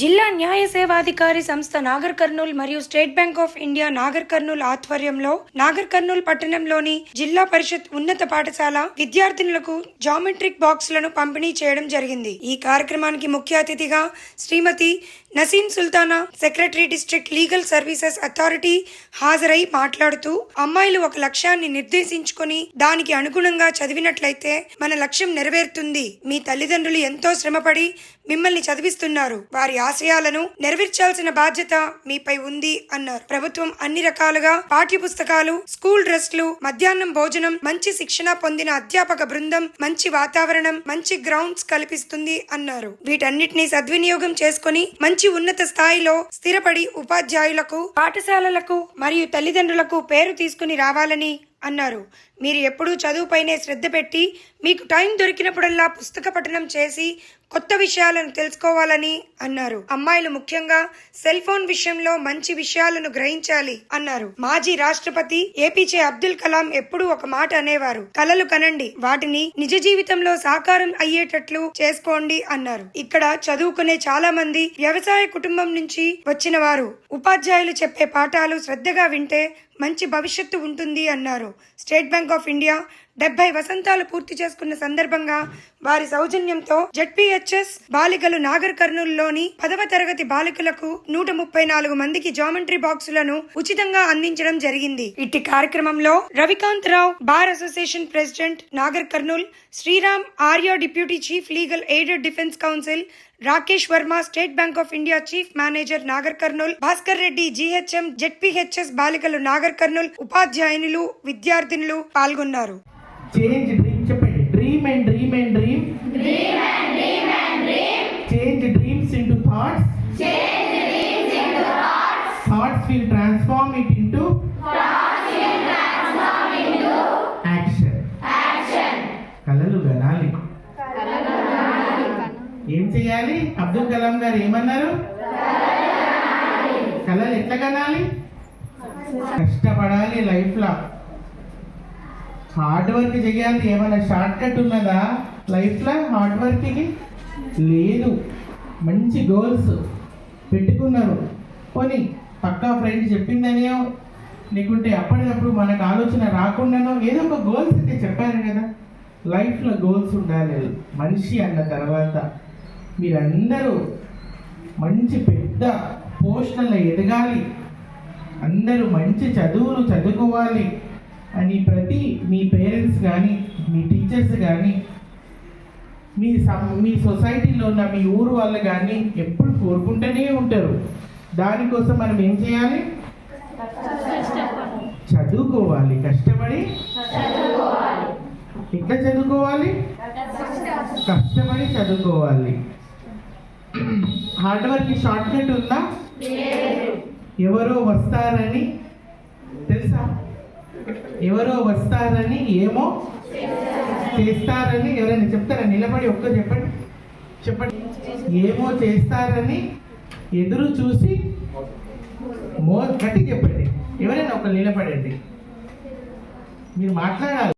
జిల్లా న్యాయ సేవాధికారి సంస్థ నాగర్ కర్నూల్ మరియు state bank of India Nagar Kurnool ఆధ్వర్యంలో నాగర్ కర్నూల్ పట్టణంలోని జిల్లా పరిషత్ ఉన్నత పాఠశాల విద్యార్థినులకు జామెట్రిక్ బాక్సులను పంపిణీ చేయడం జరిగింది. ఈ కార్యక్రమానికి ముఖ్య అతిథిగా Shrimati Naseem Sultana secretary district legal services authority హాజరై మాట్లాడుతూ అమ్మాయిలు ఒక లక్ష్యాన్ని నిర్దేశించుకొని దానికి అనుగుణంగా చదివినట్లయితే మన లక్ష్యం నెరవేరుతుంది. మీ తల్లిదండ్రులు ఎంతో శ్రమపడి మిమ్మల్ని చదివిస్తున్నారు. వారి ఆశయాలను నెరవేర్చాల్సిన బాధ్యత మీపై ఉంది అన్నారు. ప్రభుత్వం అన్ని రకాలుగా పాఠ్య పుస్తకాలు స్కూల్ డ్రెస్లు మధ్యాహ్నం భోజనం మంచి శిక్షణ పొందిన అధ్యాపక బృందం మంచి వాతావరణం మంచి గ్రౌండ్స్ కల్పిస్తుంది అన్నారు. వీటన్నిటిని సద్వినియోగం చేసుకొని మంచి మంచి ఉన్నత స్థాయిలో స్థిరపడి ఉపాధ్యాయులకు పాఠశాలలకు మరియు తల్లిదండ్రులకు పేరు తీసుకుని రావాలని అన్నారు. మీరు ఎప్పుడూ చదువుపైనే శ్రద్ధ పెట్టి మీకు టైం దొరికినప్పుడల్లా పుస్తక పఠనం చేసి కొత్త విషయాలను తెలుసుకోవాలని అన్నారు. అమ్మాయిలు ముఖ్యంగా సెల్ ఫోన్ విషయంలో మంచి విషయాలను గ్రహించాలి అన్నారు. మాజీ రాష్ట్రపతి ఏపీజే అబ్దుల్ కలాం ఎప్పుడూ ఒక మాట అనేవారు. కలలు కనండి వాటిని నిజ జీవితంలో సాకారం అయ్యేటట్లు చేసుకోండి అన్నారు. ఇక్కడ చదువుకునే చాలా మంది వ్యవసాయ కుటుంబం నుంచి వచ్చిన వారు. ఉపాధ్యాయులు చెప్పే పాఠాలు శ్రద్ధగా వింటే మంచి భవిష్యత్తు ఉంటుంది అన్నారు. స్టేట్ బ్యాంక్ ఆఫ్ ఇండియా డెబ్బై వసంతాలు పూర్తి చేసుకున్న సందర్భంగా వారి సౌజన్యంతో జెడ్పీహెచ్ఎస్ బాలికలు నాగర్ కర్నూలులోని పదవ తరగతి బాలికలకు నూట ముప్పై నాలుగు మందికి జామెంట్రీ బాక్సులను ఉచితంగా అందించడం జరిగింది. ఇట్టి కార్యక్రమంలో Ravikanth Rao bar association president Nagar Kurnool Sriram Arya deputy chief legal aided defence council Rakesh Varma state bank of India chief manager Nagar Kurnool Bhaskar Reddy GHM ZPHS బాలికలు నాగర్ కర్నూల్ ఉపాధ్యాయునులు విద్యార్థినులు పాల్గొన్నారు. చేంజ్ డ్రీమ్ చెప్పండి. Dream and dream and dream change dreams into thoughts thoughts will transform it into action ఏం చేయాలి? అబ్దుల్ కలాం గారు ఏమన్నారు? కళలు ఎట్లా కనాలి? కష్టపడాలి లైఫ్లో హార్డ్ వర్క్ చేయాలి. ఏమైనా షార్ట్ కట్ ఉన్నదా లైఫ్లో హార్డ్ వర్క్కి లేదు. మంచి గోల్స్ పెట్టుకున్నారు. పోనీ పక్కా ఫ్రెండ్ చెప్పిందనియో లేకుంటే అప్పటికప్పుడు మనకు ఆలోచన రాకుండానో ఏదో ఒక గోల్స్ అయితే చెప్పారు కదా. లైఫ్లో గోల్స్ ఉండాలి. మనిషి అన్న తర్వాత మీరందరూ మంచి పెద్ద పోస్టులలో ఎదగాలి. అందరూ మంచి చదువులు చదువుకోవాలి అని ప్రతి మీ పేరెంట్స్ కానీ మీ టీచర్స్ కానీ మీ సం మీ సొసైటీలో ఉన్న మీ ఊరు వాళ్ళు కానీ ఎప్పుడు కోరుకుంటూనే ఉంటారు. దానికోసం మనం ఏం చేయాలి? చదువుకోవాలి. కష్టపడి ఎట్లా చదువుకోవాలి? కష్టపడి చదువుకోవాలి. హార్డ్ వర్క్ షార్ట్ కట్ ఉందా? ఎవరో వస్తారని తెలుసా? ఎవరో వస్తారని ఏమో చేస్తారని ఎవరైనా చెప్తారా? నిలబడి ఒక్క చెప్పండి. చెప్పండి. ఏమో చేస్తారని ఎదురు చూసి మో గట్టి చెప్పండి. ఎవరైనా ఒక నిలబడండి. మీరు మాట్లాడాలి.